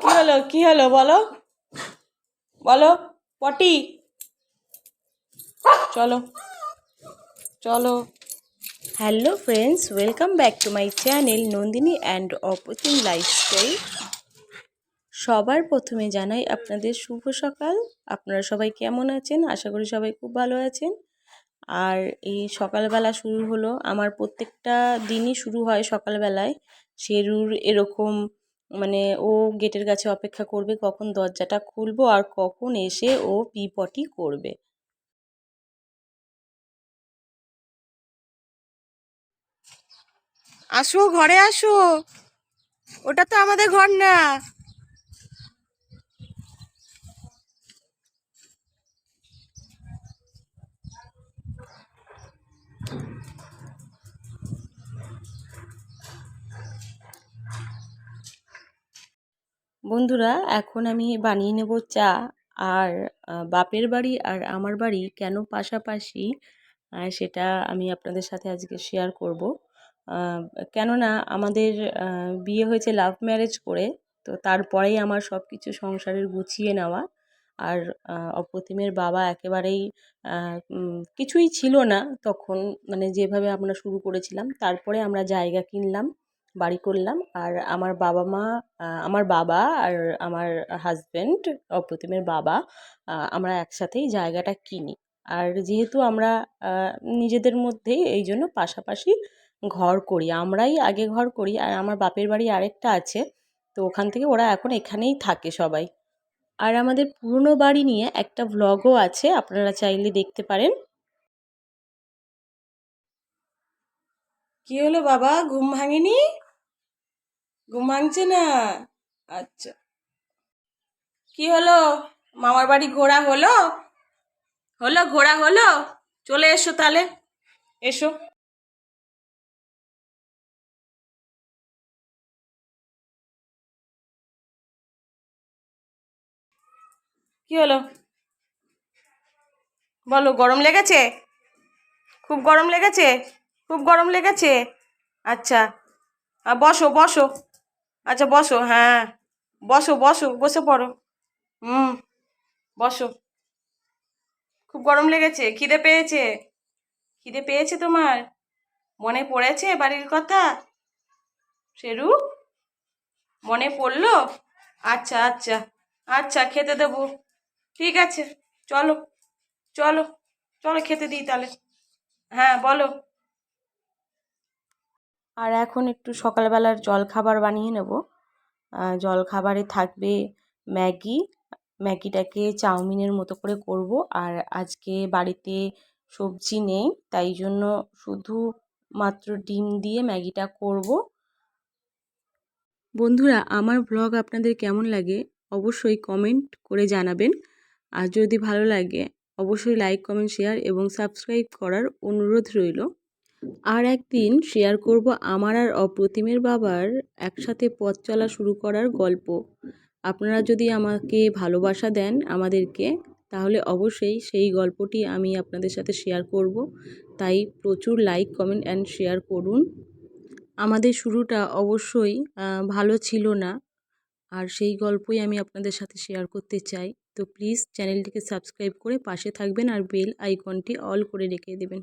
কি হলো? কি হলো? বলো। বলো। পটি। চলো। চলো। Hello friends welcome back to my channel Nandini and অপতিম lifestyle সবার প্রথমে জানাই আপনাদের শুভ সকাল। আপনারা সবাই কেমন আছেন? আশা করি সবাই খুব ভালো আছেন। আর এই সকালবেলা শুরু হলো, আমার প্রত্যেকটা দিনই শুরু হয় সকালবেলায়। শেরুর এরকম মানে ও গেটের কাছে অপেক্ষা করবে কখন দরজাটা খুলবো আর কখন এসে ও পিপটি করবে। আসো, ঘরে আসো। ওটা তো আমাদের ঘর না। বন্ধুরা, এখন আমি বানিয়ে নেব চা। আর বাপের বাড়ি আর আমার বাড়ি কেন পাশাপাশি? সেটা আমি আপনাদের সাথে আজকে শেয়ার করব। কেননা আমাদের বিয়ে হয়েছে লাভ ম্যারেজ করে, তো তারপরেই আমার সব কিছু সংসারের গুছিয়ে নেওয়া। আর অপ্রতিমের বাবা একেবারেই কিছুই ছিল না তখন মানে যেভাবে আমরা শুরু করেছিলাম, তারপরে আমরা জায়গা কিনলাম। বাড়ি করলাম। আর আমার বাবা মা আমার বাবা আর আমার হাজব্যান্ড অপ্রতিমের বাবা আমরা একসাথেই জায়গাটা কিনি। আর যেহেতু আমরা নিজেদের মধ্যেই এই জন্য পাশাপাশি ঘর করি। আমরাই আগে ঘর করি। আর আমার বাপের বাড়ি আরেকটা আছে। তো ওখান থেকে ওরা এখন এখানেই থাকে সবাই। আর আমাদের পুরনো বাড়ি নিয়ে একটা ভ্লগও আছে। আপনারা চাইলে দেখতে পারেন। কি হলো বাবা? ঘুম ভাঙেনি? ঘুম ভাঙছে না? আচ্ছা। কি হলো? মামার বাড়ি ঘোরা হলো? হলো, ঘোরা হলো? চলে এসো তাহলে। এসো। কি হলো? বলো, গরম লেগেছে? খুব গরম লেগেছে? খুব গরম লেগেছে? আচ্ছা। বসো বসো। আচ্ছা বসো হ্যাঁ। বসো বসো, বসে পড়ো। হুম, বসো। খুব গরম লেগেছে, খিদে পেয়েছে। খিদে পেয়েছে তোমার? মনে পড়েছে বাড়ির কথা? সেরু মনে পড়ল? আচ্ছা আচ্ছা আচ্ছা খেতে দেবো। ঠিক আছে, চলো চলো চলো খেতে দিই তাহলে। হ্যাঁ বলো। আর এখন একটু সকালবেলার জল খাবার বানিয়ে নেব। জল খাবারে থাকবে ম্যাগি। ম্যাগিটাকে চাউমিনের মতো করে করব। আর আজকে বাড়িতে সবজি নেই, তাই জন্য শুধু মাত্র ডিম দিয়ে ম্যাগিটা করব। বন্ধুরা, আমার ব্লগ আপনাদের কেমন লাগে অবশ্যই কমেন্ট করে জানাবেন। আর যদি ভালো লাগে, অবশ্যই লাইক, কমেন্ট, শেয়ার এবং সাবস্ক্রাইব করার অনুরোধ রইল। আর একদিন শেয়ার করব আমার আর অপ্রতিমের বাবার একসাথে পথ চলা শুরু করার গল্প। আপনারা যদি আমাকে ভালোবাসা দেন আমাদেরকে, তাহলে অবশ্যই সেই গল্পটি আমি আপনাদের সাথে শেয়ার করব। তাই প্রচুর লাইক, কমেন্ট অ্যান্ড শেয়ার করুন। আমাদের শুরুটা অবশ্যই ভালো ছিল না। আর সেই গল্পই আমি আপনাদের সাথে শেয়ার করতে চাই। তো প্লিজ চ্যানেলটিকে সাবস্ক্রাইব করে পাশে থাকবেন আর বেল আইকনটি অল করে রেখে দেবেন।